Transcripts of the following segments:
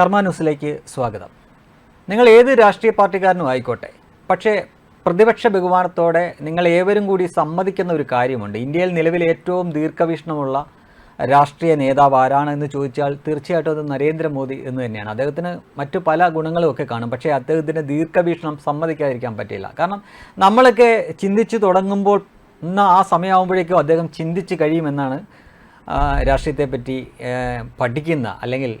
കർമ്മ ന്യൂസിലേക്ക് സ്വാഗതം. നിങ്ങൾ ഏത് രാഷ്ട്രീയ പാർട്ടിക്കാരനും ആയിക്കോട്ടെ പക്ഷേ പ്രതിപക്ഷ ബഹുമാനത്തോടെ നിങ്ങൾ ഏവരും കൂടി സമ്മതിക്കുന്ന ഒരു കാര്യമുണ്ട്. ഇന്ത്യയിൽ നിലവിൽ ഏറ്റവും ദീർഘവീക്ഷണമുള്ള രാഷ്ട്രീയ നേതാവ് ആരാണ് എന്ന് ചോദിച്ചാൽ തീർച്ചയായിട്ടും അത് നരേന്ദ്രമോദി എന്ന് തന്നെയാണ്. അദ്ദേഹത്തിന് മറ്റു പല ഗുണങ്ങളും ഒക്കെ കാണും. പക്ഷേ അദ്ദേഹത്തിന്റെ ദീർഘവീക്ഷണം സമ്മതിക്കാതിരിക്കാൻ പറ്റില്ല. കാരണം നമ്മളൊക്കെ ചിന്തിച്ചു തുടങ്ങുമ്പോൾ ഇന്ന് ആ സമയമാകുമ്പോഴേക്കും അദ്ദേഹം ചിന്തിച്ച് കഴിയുമെന്നാണ് രാഷ്ട്രീയത്തെപ്പറ്റി പഠിക്കുന്ന അല്ലെങ്കിൽ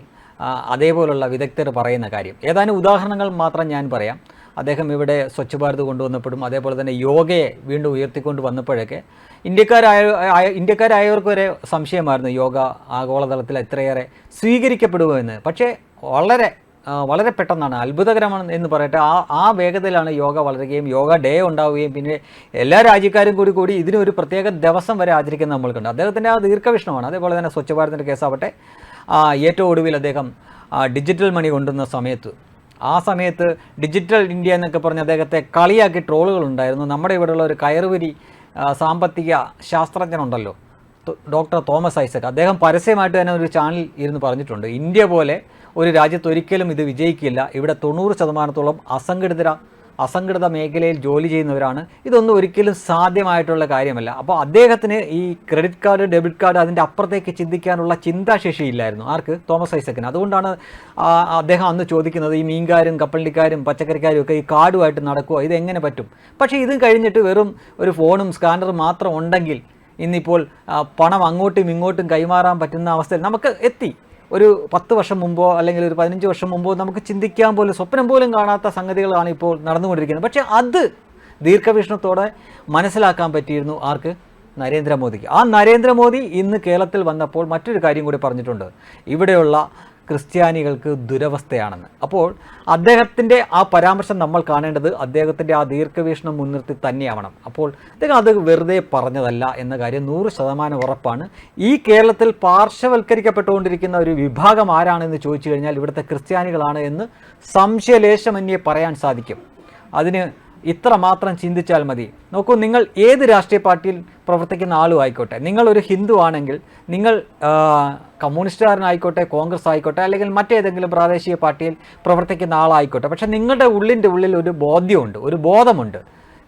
അതേപോലുള്ള വിദഗ്ധർ പറയുന്ന കാര്യം. ഏതാനും ഉദാഹരണങ്ങൾ മാത്രം ഞാൻ പറയാം. അദ്ദേഹം ഇവിടെ സ്വച്ഛ് ഭാരത് കൊണ്ടുവന്നപ്പോഴും അതേപോലെ തന്നെ യോഗയെ വീണ്ടും ഉയർത്തിക്കൊണ്ട് വന്നപ്പോഴൊക്കെ ഇന്ത്യക്കാരായ ഇന്ത്യക്കാരായവർക്ക് വരെ സംശയമായിരുന്നു യോഗ ആഗോളതലത്തിൽ എത്രയേറെ സ്വീകരിക്കപ്പെടുമോ എന്ന്. പക്ഷേ വളരെ വളരെ പെട്ടെന്നാണ് അത്ഭുതകരമാണ് എന്ന് പറയട്ടെ ആ ആ വേഗതയിലാണ് യോഗ വളരുകയും യോഗ ഡേ ഉണ്ടാവുകയും പിന്നെ എല്ലാ രാജ്യക്കാരും കൂടി കൂടി ഇതിനൊരു പ്രത്യേക ദിവസം വരെ ആചരിക്കുന്നത് നമ്മൾ കണ്ടു അദ്ദേഹത്തിന്റെ ആ ദീർഘവിഷ്ണമാണ് അതേപോലെ തന്നെ സ്വച്ഛ ഭാരതിന്റെ കേസാവട്ടെ ഏറ്റവും ഒടുവിൽ അദ്ദേഹം ഡിജിറ്റൽ മണി കൊണ്ടുവന്ന സമയത്ത്. ആ സമയത്ത് ഡിജിറ്റൽ ഇന്ത്യ എന്നൊക്കെ പറഞ്ഞ് അദ്ദേഹത്തെ കളിയാക്കി ട്രോളുകൾ ഉണ്ടായിരുന്നു. നമ്മുടെ ഇവിടെയുള്ള ഒരു കയറുവരി സാമ്പത്തിക ശാസ്ത്രജ്ഞനുണ്ടല്ലോ ഡോക്ടർ തോമസ് ഐസക്. അദ്ദേഹം പരസ്യമായിട്ട് തന്നെ ഒരു ചാനൽ ഇരുന്ന് പറഞ്ഞിട്ടുണ്ട്. ഇന്ത്യ പോലെ ഒരു രാജ്യത്ത് ഒരിക്കലും ഇത് വിജയിക്കില്ല. ഇവിടെ തൊണ്ണൂറ് ശതമാനത്തോളം അസംഘടിത അസംഘടിത മേഖലയിൽ ജോലി ചെയ്യുന്നവരാണ്. ഇതൊന്നും ഒരിക്കലും സാധ്യമായിട്ടുള്ള കാര്യമല്ല. അപ്പോൾ അദ്ദേഹത്തിന് ഈ ക്രെഡിറ്റ് കാർഡ് ഡെബിറ്റ് കാർഡ് അതിന്റെ അപ്പുറത്തേക്ക് ചിന്തിക്കാനുള്ള ചിന്താശേഷി ഇല്ലായിരുന്നു. ആർക്ക്? തോമസ് ഐസക്കിന്. അതുകൊണ്ടാണ് അദ്ദേഹം അന്ന് ചോദിക്കുന്നത് ഈ മീൻകാരും കപ്പലിക്കാരും പച്ചക്കറിക്കാരും ഒക്കെ ഈ കാർഡുമായിട്ട് നടക്കുമോ ഇത് എങ്ങനെ പറ്റും? പക്ഷേ ഇത് കഴിഞ്ഞിട്ട് വെറും ഒരു ഫോണും സ്കാനറും മാത്രം ഉണ്ടെങ്കിൽ ഇന്നിപ്പോൾ പണം അങ്ങോട്ടും ഇങ്ങോട്ടും കൈമാറാൻ പറ്റുന്ന അവസ്ഥയിൽ നമുക്ക് എത്തി. ഒരു പത്ത് വർഷം മുമ്പോ അല്ലെങ്കിൽ ഒരു പതിനഞ്ച് വർഷം മുമ്പോ നമുക്ക് ചിന്തിക്കാൻ പോലും സ്വപ്നം പോലും കാണാത്ത സംഗതികളാണ് ഇപ്പോൾ നടന്നുകൊണ്ടിരിക്കുന്നത്. പക്ഷേ അത് ദീർഘവീക്ഷണത്തോടെ മനസ്സിലാക്കാൻ പറ്റിയിരുന്നു ആർക്ക്? നരേന്ദ്രമോദിക്ക്. ആ നരേന്ദ്രമോദി ഇന്ന് കേരളത്തിൽ വന്നപ്പോൾ മറ്റൊരു കാര്യം കൂടി പറഞ്ഞിട്ടുണ്ട്. ഇവിടെയുള്ള ക്രിസ്ത്യാനികൾക്ക് ദുരവസ്ഥയാണെന്ന്. അപ്പോൾ അദ്ദേഹത്തിന്റെ ആ പരാമർശം നമ്മൾ കാണേണ്ടത് അദ്ദേഹത്തിന്റെ ആ ദീർഘവീക്ഷണം മുൻനിർത്തി തന്നെയാവണം. അപ്പോൾ അദ്ദേഹം അത് വെറുതെ പറഞ്ഞതല്ല എന്ന കാര്യം നൂറ് ശതമാനം ഉറപ്പാണ്. ഈ കേരളത്തിൽ പാർശ്വവൽക്കരിക്കപ്പെട്ടുകൊണ്ടിരിക്കുന്ന ഒരു വിഭാഗം ആരാണെന്ന് ചോദിച്ചു കഴിഞ്ഞാൽ ഇവിടുത്തെ ക്രിസ്ത്യാനികളാണ് എന്ന് സംശയലേശമന്യേ പറയാൻ സാധിക്കും. അതിന് ഇത്ര മാത്രം ചിന്തിച്ചാൽ മതി. നോക്കൂ നിങ്ങൾ ഏത് രാഷ്ട്രീയ പാർട്ടിയിൽ പ്രവർത്തിക്കുന്ന ആളും ആയിക്കോട്ടെ നിങ്ങൾ ഒരു ഹിന്ദു ആണെങ്കിൽ നിങ്ങൾ കമ്മ്യൂണിസ്റ്റുകാരനായിക്കോട്ടെ കോൺഗ്രസ് ആയിക്കോട്ടെ അല്ലെങ്കിൽ മറ്റേതെങ്കിലും പ്രാദേശിക പാർട്ടിയിൽ പ്രവർത്തിക്കുന്ന ആളായിക്കോട്ടെ പക്ഷേ നിങ്ങളുടെ ഉള്ളിന്റെ ഉള്ളിൽ ഒരു ബോധ്യമുണ്ട് ഒരു ബോധമുണ്ട്.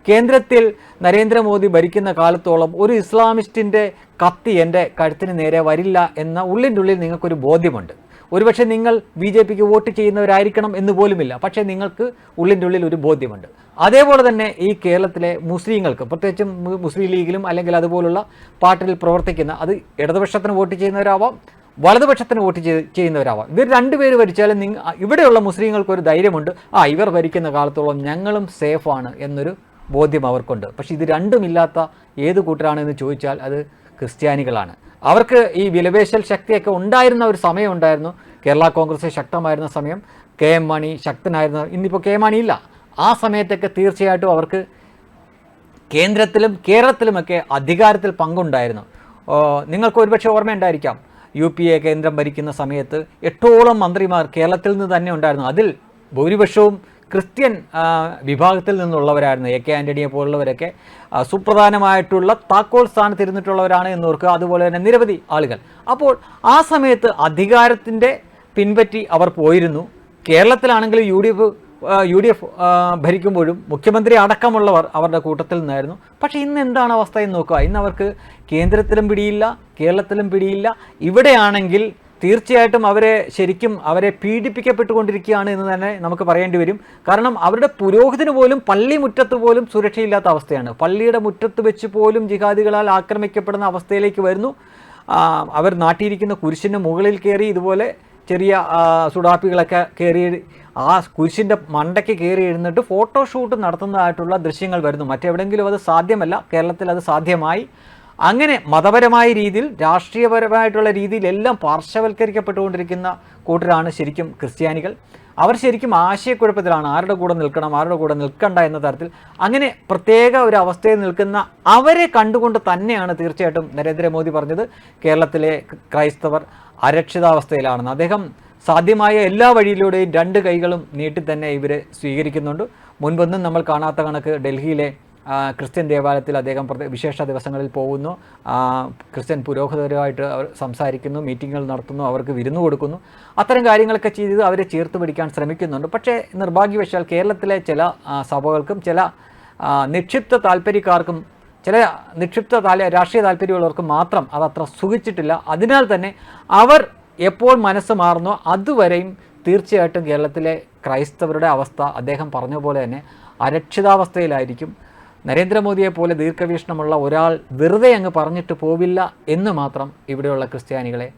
കേന്ദ്രത്തിൽ നരേന്ദ്രമോദി ഭരിക്കുന്ന കാലത്തോളം ഒരു ഇസ്ലാമിസ്റ്റിന്റെ കത്തി എന്റെ കഴുത്തിന് നേരെ വരില്ല എന്ന ഉള്ളിന്റെ ഉള്ളിൽ നിങ്ങൾക്കൊരു ബോധ്യമുണ്ട്. ഒരുപക്ഷെ നിങ്ങൾ ബി ജെ പിക്ക് വോട്ട് ചെയ്യുന്നവരായിരിക്കണം എന്ന് പോലുമില്ല. പക്ഷേ നിങ്ങൾക്ക് ഉള്ളിന്റെ ഉള്ളിൽ ഒരു ബോധ്യമുണ്ട്. അതേപോലെ തന്നെ ഈ കേരളത്തിലെ മുസ്ലിങ്ങൾക്ക് പ്രത്യേകിച്ചും മുസ്ലിം ലീഗിലും അല്ലെങ്കിൽ അതുപോലുള്ള പാർട്ടിയിൽ പ്രവർത്തിക്കുന്ന അത് ഇടതുപക്ഷത്തിന് വോട്ട് ചെയ്യുന്നവരാവാം വലതുപക്ഷത്തിന് വോട്ട് ചെയ്യുന്നവരാവാം. ഇവർ രണ്ടുപേര് ഭരിച്ചാലും നിങ്ങ ഇവിടെയുള്ള മുസ്ലിങ്ങൾക്ക് ഒരു ധൈര്യമുണ്ട്. ആ ഇവർ ഭരിക്കുന്ന കാലത്തോളം ഞങ്ങളും സേഫാണ് എന്നൊരു ബോധ്യം അവർക്കുണ്ട്. പക്ഷേ ഇത് രണ്ടുമില്ലാത്ത ഏത് കൂട്ടരാണെന്ന് ചോദിച്ചാൽ അത് ക്രിസ്ത്യാനികളാണ്. അവർക്ക് ഈ വിലപേശൽ ശക്തിയൊക്കെ ഉണ്ടായിരുന്ന ഒരു സമയം ഉണ്ടായിരുന്നു. കേരള കോൺഗ്രസ് ശക്തമായിരുന്ന സമയം കെ എം മാണി ശക്തനായിരുന്ന ഇന്നിപ്പോൾ കെ എം മാണി ഇല്ല. ആ സമയത്തൊക്കെ തീർച്ചയായിട്ടും അവർക്ക് കേന്ദ്രത്തിലും കേരളത്തിലുമൊക്കെ അധികാരത്തിൽ പങ്കുണ്ടായിരുന്നു. നിങ്ങൾക്ക് ഒരുപക്ഷെ ഓർമ്മയുണ്ടായിരിക്കാം. യു പി എ കേന്ദ്രം ഭരിക്കുന്ന സമയത്ത് എട്ടോളം മന്ത്രിമാർ കേരളത്തിൽ നിന്ന് തന്നെ ഉണ്ടായിരുന്നു. അതിൽ ഭൂരിപക്ഷവും ക്രിസ്ത്യൻ വിഭാഗത്തിൽ നിന്നുള്ളവരായിരുന്നു. എ കെ ആന്റണിയെ പോലുള്ളവരൊക്കെ സുപ്രധാനമായിട്ടുള്ള താക്കോൽ സ്ഥാനത്ത് ഇരുന്നിട്ടുള്ളവരാണ് എന്ന് ഓർക്കുക അതുപോലെ തന്നെ നിരവധി ആളുകൾ. അപ്പോൾ ആ സമയത്ത് അധികാരത്തിന്റെ പിൻപറ്റി അവർ പോയിരുന്നു. കേരളത്തിലാണെങ്കിൽ U D F U D F ഭരിക്കുമ്പോഴും മുഖ്യമന്ത്രി അടക്കമുള്ളവർ അവരുടെ കൂട്ടത്തിൽ നിന്നായിരുന്നു. പക്ഷേ ഇന്ന് എന്താണ് അവസ്ഥ എന്ന് നോക്കുക. ഇന്ന് അവർക്ക് കേന്ദ്രത്തിലും പിടിയില്ല കേരളത്തിലും പിടിയില്ല. ഇവിടെയാണെങ്കിൽ തീർച്ചയായിട്ടും അവരെ ശരിക്കും അവരെ പീഡിപ്പിക്കപ്പെട്ടുകൊണ്ടിരിക്കുകയാണ് എന്ന് തന്നെ നമുക്ക് പറയേണ്ടി വരും. കാരണം അവരുടെ പുരോഹിതന് പോലും പള്ളി മുറ്റത്ത് പോലും സുരക്ഷയില്ലാത്ത അവസ്ഥയാണ്. പള്ളിയുടെ മുറ്റത്ത് വെച്ച് പോലും ജിഹാദികളാൽ ആക്രമിക്കപ്പെടുന്ന അവസ്ഥയിലേക്ക് വരുന്നു. അവർ നാട്ടിയിരിക്കുന്ന കുരിശിന്റെ മുകളിൽ കയറി ഇതുപോലെ ചെറിയ സുഡാപ്പികളൊക്കെ കയറി ആ കുരിശിന്റെ മണ്ടയ്ക്ക് കയറി എഴുന്നിട്ട് ഫോട്ടോഷൂട്ട് നടത്തുന്നതായിട്ടുള്ള ദൃശ്യങ്ങൾ വരുന്നു. മറ്റെവിടെങ്കിലും അത് സാധ്യമല്ല. കേരളത്തിൽ അത് സാധ്യമായി. അങ്ങനെ മതപരമായ രീതിയിൽ രാഷ്ട്രീയപരമായിട്ടുള്ള രീതിയിൽ എല്ലാം പാർശ്വവൽക്കരിക്കപ്പെട്ടുകൊണ്ടിരിക്കുന്ന കൂട്ടരാണ് ശരിക്കും ക്രിസ്ത്യാനികൾ. അവർ ശരിക്കും ആശയക്കുഴപ്പത്തിലാണ്. ആരുടെ കൂടെ നിൽക്കണം ആരുടെ കൂടെ നിൽക്കണ്ട എന്ന തരത്തിൽ അങ്ങനെ പ്രത്യേക ഒരു അവസ്ഥയിൽ നിൽക്കുന്ന അവരെ കണ്ടുകൊണ്ട് തന്നെയാണ് തീർച്ചയായിട്ടും നരേന്ദ്രമോദി പറഞ്ഞത്. കേരളത്തിലെ ക്രൈസ്തവർ അരക്ഷിതാവസ്ഥയിലാണെന്ന്. അദ്ദേഹം സാധ്യമായ എല്ലാ വഴിയിലൂടെയും രണ്ട് കൈകളും നീട്ടി തന്നെ ഇവരെ സ്വീകരിക്കുന്നുണ്ട്. മുൻപൊന്നും നമ്മൾ കാണാത്ത കണക്ക് ഡൽഹിയിലെ ക്രിസ്ത്യൻ ദേവാലയത്തിൽ അദ്ദേഹം വിശേഷ ദിവസങ്ങളിൽ പോകുന്നു. ക്രിസ്ത്യൻ പുരോഹിതരുമായിട്ട് അവർ സംസാരിക്കുന്നു മീറ്റിങ്ങുകൾ നടത്തുന്നു അവർക്ക് വിരുന്നു കൊടുക്കുന്നു. അത്തരം കാര്യങ്ങളൊക്കെ ചെയ്ത് അവരെ ചേർത്ത് പിടിക്കാൻ ശ്രമിക്കുന്നുണ്ട്. പക്ഷേ നിർഭാഗ്യവശാൽ കേരളത്തിലെ ചില സഭകൾക്കും ചില നിക്ഷിപ്ത താല്പര്യക്കാർക്കും ചില നിക്ഷിപ്ത താല്പര്യ രാഷ്ട്രീയ താല്പര്യമുള്ളവർക്ക് മാത്രം അതത്ര സുഖിച്ചിട്ടില്ല. അതിനാൽ തന്നെ അവർ എപ്പോൾ മനസ്സ് മാറുന്നോ അതുവരെയും തീർച്ചയായിട്ടും കേരളത്തിലെ ക്രൈസ്തവരുടെ അവസ്ഥ അദ്ദേഹം പറഞ്ഞ പോലെ തന്നെ അരക്ഷിതാവസ്ഥയിലായിരിക്കും. നരേന്ദ്രമോദിയെ പോലെ ദീർഘവീക്ഷണമുള്ള ഒരാൾ വെറുതെ അങ്ങ് പറഞ്ഞിട്ട് പോവില്ല എന്ന് മാത്രം ഇവിടെയുള്ള ക്രിസ്ത്യാനികളെ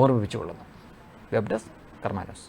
ഓർമ്മിപ്പിച്ചുകൊള്ളുന്നു. Web desk കർമാനോസ്